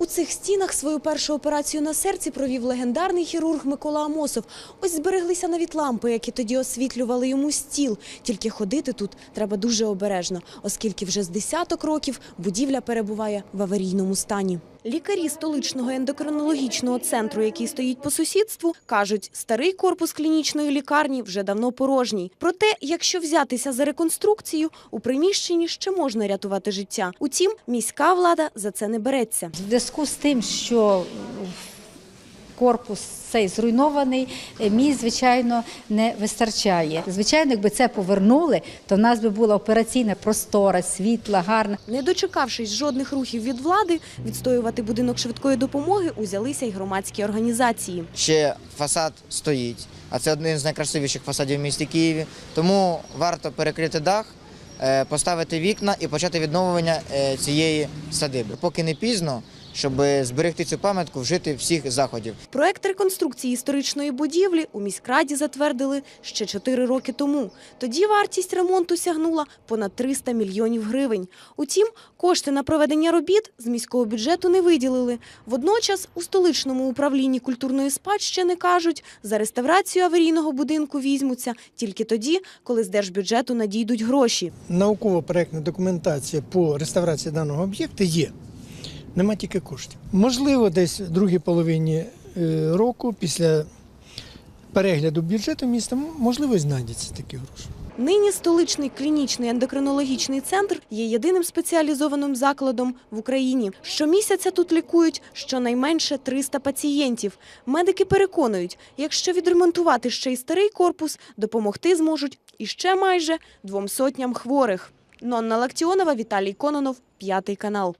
У цих стінах свою першу операцію на серці провів легендарний хірург Микола Амосов. Ось збереглися навіть лампи, які тоді освітлювали йому стіл. Тільки ходити тут треба дуже обережно, оскільки вже з десяток років будівля перебуває в аварійному стані. Лікарі столичного ендокринологічного центру, який стоїть по сусідству, кажуть, старий корпус клінічної лікарні вже давно порожній. Проте, якщо взятися за реконструкцію, у приміщенні ще можна рятувати життя. Утім, міська влада за це не береться. В зв'язку з тим, що корпус цей зруйнований, е, місць, звичайно, не вистачає. Звичайно, якби це повернули, то в нас би була операційна простора, світла, гарна. Не дочекавшись жодних рухів від влади, відстоювати будинок швидкої допомоги узялися й громадські організації. ще фасад стоїть, а це один з найкрасивіших фасадів в місті Києві. Тому варто перекрити дах, е, поставити вікна і почати відновлення е, цієї садиби. Поки не пізно, щоб зберегти цю пам'ятку, вжити всіх заходів. Проект реконструкції історичної будівлі у міськраді затвердили ще 4 роки тому. Тоді вартість ремонту сягнула понад 300 мільйонів гривень. Утім, кошти на проведення робіт з міського бюджету не виділили. Водночас у столичному управлінні культурної спадщини кажуть, за реставрацію аварійного будинку візьмуться тільки тоді, коли з держбюджету надійдуть гроші. Науково-проектна документація по реставрації даного об'єкта є. Нема тільки коштів. Можливо, десь в другій половині е, року, після перегляду бюджету міста, можливо, знайдеться такі гроші. Нині столичний клінічний ендокринологічний центр є єдиним спеціалізованим закладом в Україні. Щомісяця тут лікують щонайменше 300 пацієнтів. Медики переконують, якщо відремонтувати ще й старий корпус, допомогти зможуть іще майже двом сотням хворих. Нонна Лактіонова, Віталій Кононов, п'ятий канал.